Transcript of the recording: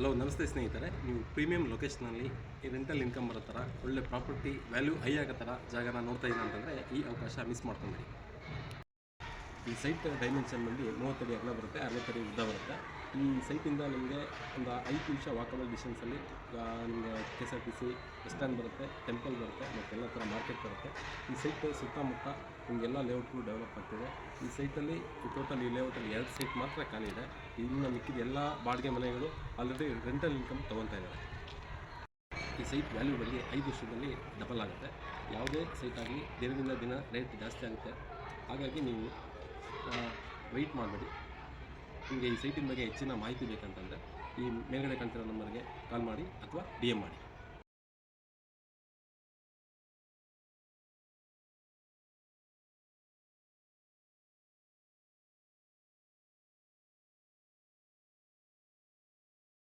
Hello, ನಮಸ್ತೆ ಸ್ನೇಹಿತರೆ. ನೀವು ಪ್ರೀಮಿಯಂ ಲೊಕೇಶನಲ್ಲಿ ಈ ರೆಂಟಲ್ ಇನ್ಕಮ್ ಬರೋ ಥರ, ಒಳ್ಳೆ ಪ್ರಾಪರ್ಟಿ ವ್ಯಾಲ್ಯೂ ಹೈ ಆಗೋ ಥರ ಜಾಗನ ನೋಡ್ತಾ ಇದ್ದೀನಿ ಅಂತಂದರೆ ಈ ಅವಕಾಶ ಮಿಸ್ ಮಾಡ್ಕೊಂಬಿಡಿ. ಈ ಸೈಟ್ ಡೈಮೆನ್ಷನ್ ಬಂದು ಮೂವತ್ತಡಿ ಅಗಲ ಬರುತ್ತೆ ಅರವತ್ತಡಿ ಉದ್ದ ಬರುತ್ತೆ. ಈ ಸೈಟಿಂದ ನಿಮಗೆ ಒಂದು ಐದು ನಿಮಿಷ ವಾಕಬಲ್ ಡಿಸ್ಟೆನ್ಸಲ್ಲಿ ನಿಮಗೆ K S R T C bus stand ಬರುತ್ತೆ ಟೆಂಪಲ್ ಬರುತ್ತೆ, ಮತ್ತು ಎಲ್ಲ ಥರ ಮಾರ್ಕೆಟ್ ಬರುತ್ತೆ. ಈ ಸೈಟ್ ಸುತ್ತಮುತ್ತ ನಿಮಗೆಲ್ಲ ಲೇಔಟ್ಗಳು ಡೆವಲಪ್ ಆಗ್ತಿದೆ. ಈ ಸೈಟಲ್ಲಿ ಟೋಟಲ್ ಈ ಲೇಔಟಲ್ಲಿ ಎರಡು ಸೈಟ್ ಮಾತ್ರ ಖಾಲಿ ಇದೆ. ಇನ್ನು ಮಿಕ್ಕಿದ ಎಲ್ಲ ಬಾಡಿಗೆ ಮನೆಗಳು ಆಲ್ರೆಡಿ ರೆಂಟಲ್ ಇನ್ಕಮ್ ತೊಗೊತಾ ಇದ್ದಾರೆ ಈ ಸೈಟ್ ವ್ಯಾಲ್ಯೂ ಬಂದು ಐದು ವರ್ಷದಲ್ಲಿ ಡಬಲ್ ಆಗುತ್ತೆ. ಯಾವುದೇ ಸೈಟ್ ಆಗಲಿ, ದಿನದಿಂದ ದಿನ ರೇಟ್ ಜಾಸ್ತಿ ಆಗುತ್ತೆ. ಹಾಗಾಗಿ ನೀವು ವೆಯ್ಟ್ ಮಾಡಬೇಡಿ. ನಿಮಗೆ ಈ ಸೈಟಿನ ಬಗ್ಗೆ ಹೆಚ್ಚಿನ ಮಾಹಿತಿ ಬೇಕಂತಂದರೆ ಈ ಮೇಲ್ಗಡೆ ಕಾಣ್ತಿರೋ ನಂಬರ್ಗೆ ಕಾಲ್ ಮಾಡಿ ಅಥವಾ ಡಿ ಎಂ ಮಾಡಿ.